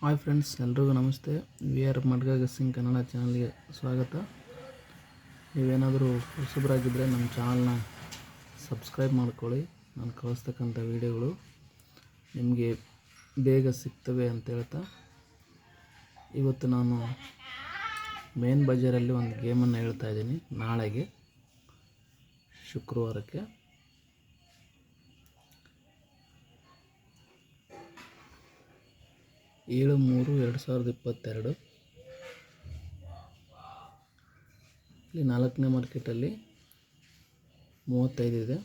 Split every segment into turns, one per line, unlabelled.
Hi friends ಎಲ್ರಿಗೂ ನಮಸ್ತೆ. V R ಮಡ್ಗ ಸಿಂಗ್ ಕನ್ನಡ ಚಾನಲ್ಗೆ ಸ್ವಾಗತ. ನೀವೇನಾದರೂ ಹೊಸಬರಾಗಿದ್ದರೆ ನಮ್ಮ ಚಾನಲ್ನ ಸಬ್ಸ್ಕ್ರೈಬ್ ಮಾಡ್ಕೊಳ್ಳಿ. ನಾನು ಕಳಿಸ್ತಕ್ಕಂಥ ವೀಡಿಯೋಗಳು ನಿಮಗೆ ಬೇಗ ಸಿಗ್ತವೆ ಅಂತ ಹೇಳ್ತಾ. ಇವತ್ತು ನಾನು ಮೇನ್ ಬಜಾರಲ್ಲಿ ಒಂದು ಗೇಮನ್ನು ಹೇಳ್ತಾ ಇದ್ದೀನಿ ನಾಳೆಗೆ, ಶುಕ್ರವಾರಕ್ಕೆ. ಏಳು ಮೂರು ಎರಡು ಸಾವಿರದ ಇಪ್ಪತ್ತೆರಡು. ಇಲ್ಲಿ ನಾಲ್ಕನೇ ಮಾರ್ಕೆಟಲ್ಲಿ ಮೂವತ್ತೈದು ಇದೆ.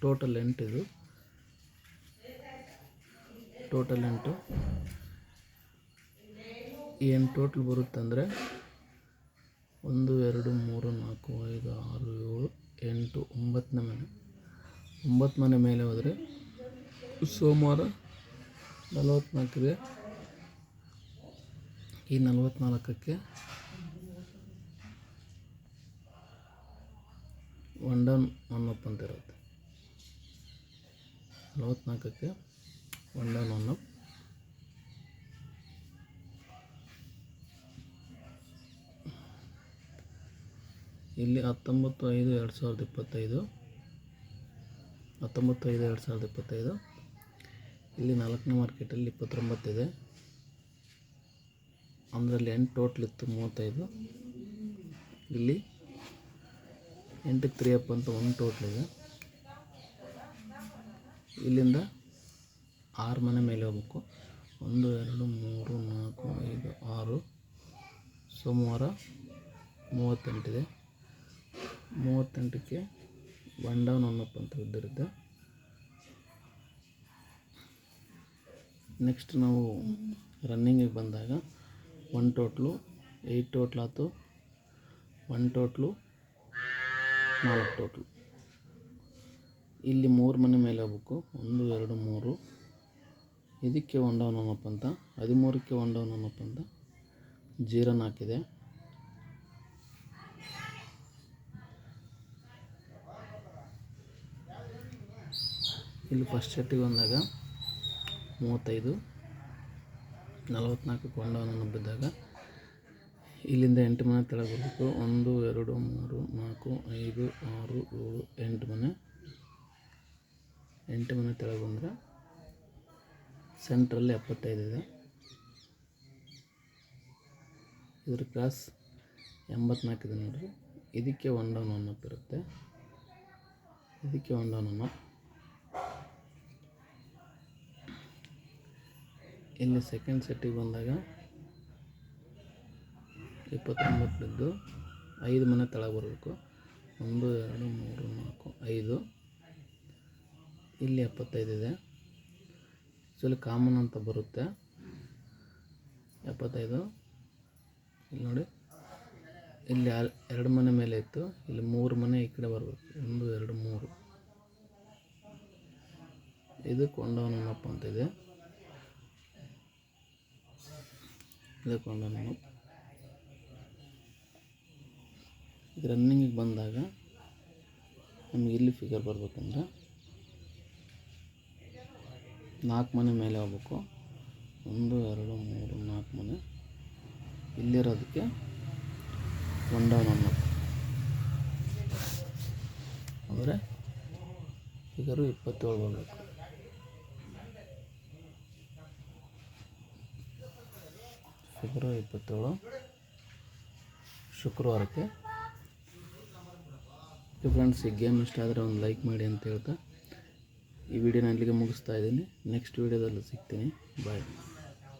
ಟೋಟಲ್ ಎಂಟಿದು ಟೋಟಲ್ ಎಂಟು ಏನು ಟೋಟಲ್ ಬರುತ್ತಂದರೆ ಒಂದು, ಎರಡು, ಮೂರು, ನಾಲ್ಕು, ಐದು, ಆರು, ಏಳು, ಎಂಟು, ಒಂಬತ್ತನೇ ಮನೆ. ಒಂಬತ್ತು ಮನೆ ಮೇಲೆ ಹೋದರೆ ಸೋಮವಾರ ನಲವತ್ತ್ನಾಲ್ಕಿದೆ ಈ ನಲವತ್ತ್ನಾಲ್ಕಕ್ಕೆ ಒನ್ ಡೌನ್ ಒನ್ ಅಪ್ ಅಂತ ಇರುತ್ತೆ. ನಲವತ್ತ್ನಾಲ್ಕಕ್ಕೆ ಒನ್ ಡೌನ್ ಒನ್ ಅಪ್ ಇಲ್ಲಿ ಹತ್ತೊಂಬತ್ತು ಐದು ಎರಡು ಸಾವಿರದ ಇಪ್ಪತ್ತೈದು, ಹತ್ತೊಂಬತ್ತು ಐದು ಎರಡು ಸಾವಿರದ ಇಪ್ಪತ್ತೈದು ಇಲ್ಲಿ ನಾಲ್ಕನೇ ಮಾರ್ಕೆಟಲ್ಲಿ ಇಪ್ಪತ್ತೊಂಬತ್ತಿದೆ ಅಂದ್ರಲ್ಲಿ ಎಂಟು ಟೋಟ್ಲ್ ಇತ್ತು, ಮೂವತ್ತೈದು. ಇಲ್ಲಿ ಎಂಟಕ್ಕೆ ತ್ರೀ ಅಪ್ ಅಂತ ಒಂದು ಟೋಟ್ಲ್ ಇದೆ. ಇಲ್ಲಿಂದ ಆರು ಮನೆ ಮೇಲೆ ಹೋಗ್ಬೇಕು. ಒಂದು, ಎರಡು, ಮೂರು, ನಾಲ್ಕು, ಐದು, ಆರು, ಸೋಮವಾರ ಮೂವತ್ತೆಂಟಿದೆ. ಮೂವತ್ತೆಂಟಕ್ಕೆ ಒನ್ ಡೌನ್ ಒನ್ ಅಪ್ ಅಂತ ಬಿದ್ದಿರುತ್ತೆ ನೆಕ್ಸ್ಟ್ ನಾವು ರನ್ನಿಂಗಿಗೆ ಬಂದಾಗ ಒನ್ ಟೋಟ್ಲು ಏಯ್ಟ್ ಟೋಟ್ಲ್ ಆಯ್ತು. ಒನ್ ಟೋಟ್ಲು ನಾಲ್ಕು ಟೋಟ್ಲು ಇಲ್ಲಿ ಮೂರು ಮನೆ ಮೇಲೆ ಹೋಗ್ಬೇಕು. ಒಂದು, ಎರಡು, ಮೂರು. ಇದಕ್ಕೆ ಒನ್ ಡೌನ್ ಅನ್ನಪ್ಪ ಅಂತ. ಹದಿಮೂರಕ್ಕೆ ಒನ್ ಡೌನ್ ಅನ್ನಪ್ಪ ಅಂತ. ಜೀರನ್ ಹಾಕಿದೆ ಇಲ್ಲಿ ಫಸ್ಟ್ ಸೆಟ್ಟಿಗೆ ಬಂದಾಗ ಮೂವತ್ತೈದು ನಲವತ್ತ್ನಾಲ್ಕು ಕೊಂಡವನ್ನು ನುಬ್ಬಿದಾಗ ಇಲ್ಲಿಂದ ಎಂಟು ಮನೆ ತೆಳಗಬೇಕು ಒಂದು, ಎರಡು, ಮೂರು, ನಾಲ್ಕು, ಐದು, ಆರು, ಏಳು, ಎಂಟು ಮನೆ. ಎಂಟು ಮನೆ ತೆಳಗೆ ಬಂದರೆ ಸೆಂಟ್ರಲ್ಲಿ ಎಪ್ಪತ್ತೈದು ಇದೆ. ಇದ್ರ ಕ್ರಾಸ್ ಎಂಬತ್ನಾಲ್ಕು ಇದೆ ನೋಡಿರಿ. ಇದಕ್ಕೆ ಒನ್ ಡೌನ್ ಇರುತ್ತೆ. ಇದಕ್ಕೆ ಒನ್ ಡೌನ್ ಒನ್ ಇಲ್ಲಿ ಸೆಕೆಂಡ್ ಸೆಟ್ಟಿಗೆ ಬಂದಾಗ ಇಪ್ಪತ್ತೊಂಬತ್ತರದ್ದು ಐದು ಮನೆ ತೆಳಗೆ ಬರಬೇಕು. ಒಂದು, ಎರಡು, ಮೂರು, ನಾಲ್ಕು, ಐದು. ಇಲ್ಲಿ ಎಪ್ಪತ್ತೈದು ಇದೆ. ಆ್ಯಕ್ಚುಲಿ ಕಾಮನ್ ಅಂತ ಬರುತ್ತೆ. ಎಪ್ಪತ್ತೈದು. ಇಲ್ಲಿ ನೋಡಿ. ಇಲ್ಲಿ ಎರಡು ಮನೆ ಮೇಲೆ ಇತ್ತು. ಇಲ್ಲಿ ಮೂರು ಮನೆ ಈ ಕಡೆ ಬರಬೇಕು. ಒಂದು, ಎರಡು, ಮೂರು. ಇದು ಕೊಂಡವನಪ್ಪ ಡೌನ್ ಒನ್ ಅಪ್ ಅಂತ ಇದೆ ಇದಕ್ಕೊಂದು ನಾನು ಇದು ರನ್ನಿಂಗಿಗೆ ಬಂದಾಗ ನಮ್ಗೆ ಇಲ್ಲಿ ಫಿಗರ್ ಬರ್ಬೇಕಂದ್ರೆ ನಾಲ್ಕು ಮನೆ ಮೇಲೆ ಹೋಗ್ಬೇಕು ಒಂದು, ಎರಡು, ಮೂರು, ನಾಲ್ಕು ಮನೆ. ಇಲ್ಲಿರೋದಕ್ಕೆ ಒನ್ ಡೌನ್ ಅಪ್ ಅಂದರೆ ಫಿಗರು ಇಪ್ಪತ್ತೇಳು ಬರಬೇಕು. ಫೆಬ್ರವರಿ ಇಪ್ಪತ್ತೇಳು, ಶುಕ್ರವಾರಕ್ಕೆ. ಫ್ರೆಂಡ್ಸ್ ಈ ಗೇಮ್ ಇಷ್ಟ ಆದರೆ ಒಂದು ಲೈಕ್ ಮಾಡಿ ಅಂತ ಹೇಳ್ತಾ, ಈ ವಿಡಿಯೋನ ಅಲ್ಲಿಗೆ ಮುಗಿಸ್ತಾ ಇದ್ದೀನಿ. ನೆಕ್ಸ್ಟ್ ವಿಡಿಯೋದಲ್ಲಿ ಸಿಗ್ತೀನಿ. ಬಾಯ್